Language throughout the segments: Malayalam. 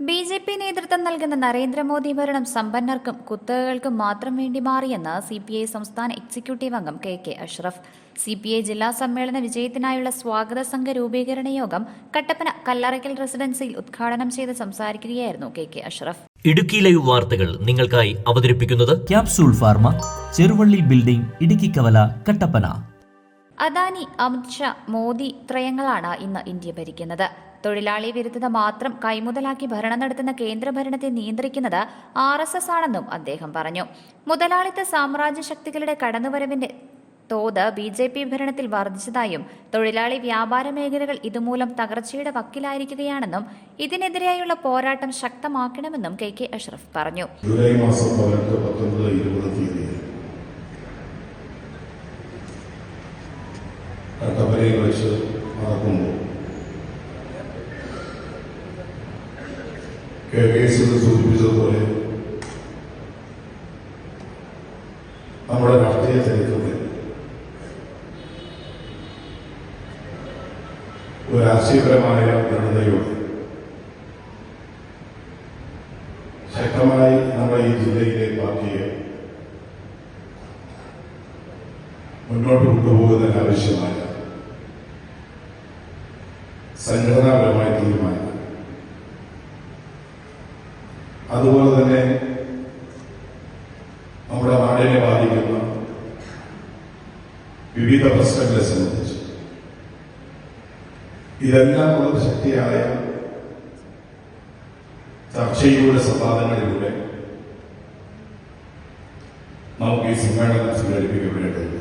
ബി ജെ പി നേതൃത്വം നൽകുന്ന നരേന്ദ്രമോദി ഭരണം സമ്പന്നർക്കും കുത്തകകൾക്കും മാത്രം വേണ്ടി മാറിയെന്ന് സി പി ഐ സംസ്ഥാന എക്സിക്യൂട്ടീവ് അംഗം K K Ashraf. C P I ജില്ലാ സമ്മേളന വിജയത്തിനായുള്ള സ്വാഗത സംഘ രൂപീകരണ യോഗം കട്ടപ്പന കല്ലറയ്ക്കൽ റെസിഡൻസിയിൽ ഉദ്ഘാടനം ചെയ്ത് സംസാരിക്കുകയായിരുന്നു K K Ashraf. Idukki live വാർത്തകൾ നിങ്ങൾക്കായി അവതരിപ്പിക്കുന്നത് capsule pharma Cheruvally building Idukki കവല കട്ടപ്പന. അദാനി അമിത്ഷാ മോദി ത്രയങ്ങളാണ് ഇന്ന് ഇന്ത്യ ഭരിക്കുന്നത്. തൊഴിലാളി വിരുദ്ധത മാത്രം കൈമുതലാക്കി ഭരണം നടത്തുന്ന കേന്ദ്ര ഭരണത്തെ നിയന്ത്രിക്കുന്നത് ആർ എസ് എസ് ആണെന്നും അദ്ദേഹം പറഞ്ഞു. മുതലാളിത്ത സാമ്രാജ്യ ശക്തികളുടെ കടന്നുവരവിന്റെ തോത് ബി ജെ പി ഭരണത്തിൽ വർദ്ധിച്ചതായും തൊഴിലാളി വ്യാപാര മേഖലകൾ ഇതുമൂലം തകർച്ചയുടെ വക്കിലായിരിക്കുകയാണെന്നും ഇതിനെതിരെയുള്ള പോരാട്ടം ശക്തമാക്കണമെന്നും കെ കെ അഷ്റഫ് പറഞ്ഞു. ജൂലൈ മാസം പതിനെട്ട് പത്തൊൻപത് ഇരുപത് തീയതി കെ കെ എസ് സൂചിപ്പിച്ചതുപോലെ നമ്മുടെ രാഷ്ട്രീയ ചരിത്രത്തിൽ ഒരു രാഷ്ട്രീയപരമായ ദൃഢതയോടെ ശക്തമായി നമ്മുടെ ഈ ജില്ലയിലെ പാർട്ടിയെ മുന്നോട്ട് കൊണ്ടുപോകുന്നതിന് ആവശ്യമായ സംഘടനാപരമായ തീരുമാനം അതുപോലെ തന്നെ നമ്മുടെ നാടിനെ ബാധിക്കുന്ന വിവിധ പ്രശ്നങ്ങളെ സംബന്ധിച്ച്. ഇതെല്ലാം ഉള്ള ശക്തിയായ ചർച്ചയിലൂടെ സംവാദങ്ങളിലൂടെ നമുക്ക് ഈ സമ്മേളനം സംഘടിപ്പിക്കപ്പെടേണ്ടത്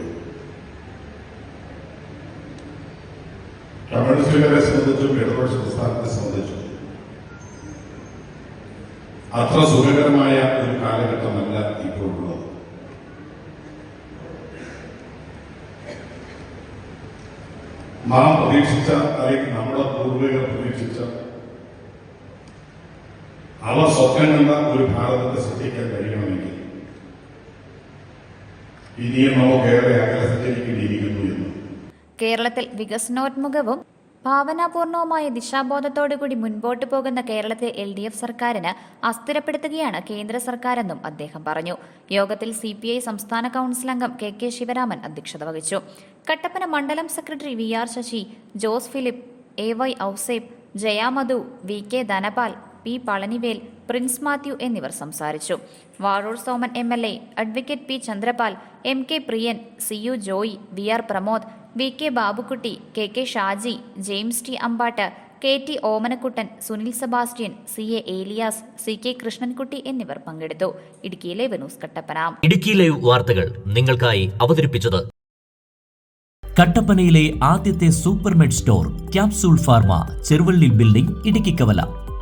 കമ്മ്യൂണിസ്റ്റുകാരെ സംബന്ധിച്ചും ഇടതുപക്ഷ പ്രസ്ഥാനത്തെ സംബന്ധിച്ചും അത്ര സുഖകരമായ ഒരു കാലഘട്ടമല്ല ഇപ്പോൾ ഉള്ളത്. നാം പ്രതീക്ഷിച്ച അല്ലെങ്കിൽ നമ്മുടെ പൂർവികർ പ്രതീക്ഷിച്ച അവർ സ്വപ്നം കണ്ട ഒരു ഭാരതത്തെ സൃഷ്ടിക്കാൻ കഴിയണമെങ്കിൽ ഇനിയും നമുക്കേറെ അകലെ സഞ്ചരിക്കേണ്ടിയിരിക്കുന്നു എന്ന്. കേരളത്തിൽ വികസനോന്മുഖവും ഭാവനാപൂർണവുമായ ദിശാബോധത്തോടുകൂടി മുൻപോട്ട് പോകുന്ന കേരളത്തെ എൽ ഡി എഫ് സർക്കാരിന് അസ്ഥിരപ്പെടുത്തുകയാണ് കേന്ദ്ര സർക്കാരെന്നും അദ്ദേഹം പറഞ്ഞു. യോഗത്തിൽ സി പി ഐ സംസ്ഥാന കൌൺസിൽ അംഗം കെ കെ ശിവരാമൻ അധ്യക്ഷത വഹിച്ചു. കട്ടപ്പന മണ്ഡലം secretary V R Sasi Jose Philip A Y Ouseph Jayamadhu V K Dhanapal P. Palanivel Prince Mathew എന്നിവർ സംസാരിച്ചു. Vazhoor Soman M. L. A advocate P. Chandrapal M. K. Priyan C. U. Joy V. R. Pramod V. K. Babukutty K. K. Shaji James T. Ambattu K. T. Omanakuttan Sunil Sebastian C. A. Elias C. K. Krishnankutty എന്നിവർ പങ്കെടുത്തു. ഇടുക്കി ഇടുക്കിയിലെ ന്യൂസ് കട്ടപ്പന. ഇടുക്കി ലൈവ് വാർത്തകൾ നിങ്ങൾക്കായി അവതരിപ്പിച്ചത് കട്ടപ്പനയിലെ ആദ്യത്തെ Supermed store capsule pharma Cheruvally building Idukki കവല.